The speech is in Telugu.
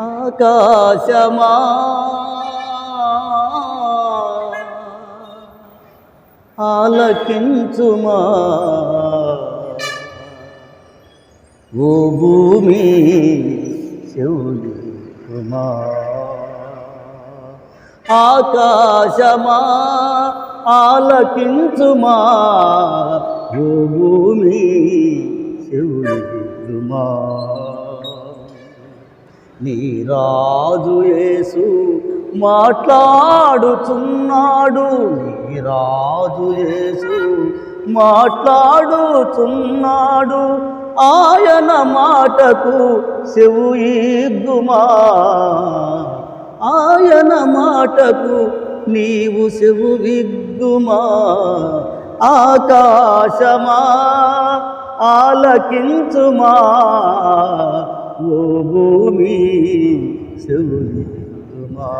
ఆకాశమా? ఆలకించుమా? ఓ భూమి చెవులిమా? ఆకాశమా? ఆలకించుమా? ఓ భూమి చెవులిమా? నీ రాజు యేసు మాట్లాడుచున్నాడు. నీ రాజు యేసు మాట్లాడుచున్నాడు. ఆయన మాటకు చెవు ఇగ్గుమా ఆయన మాటకు నీవు చెవు విగ్గుమా ఆకాశమా ఆలకించుమా? ఓ భూమి చెవులిద్దుమా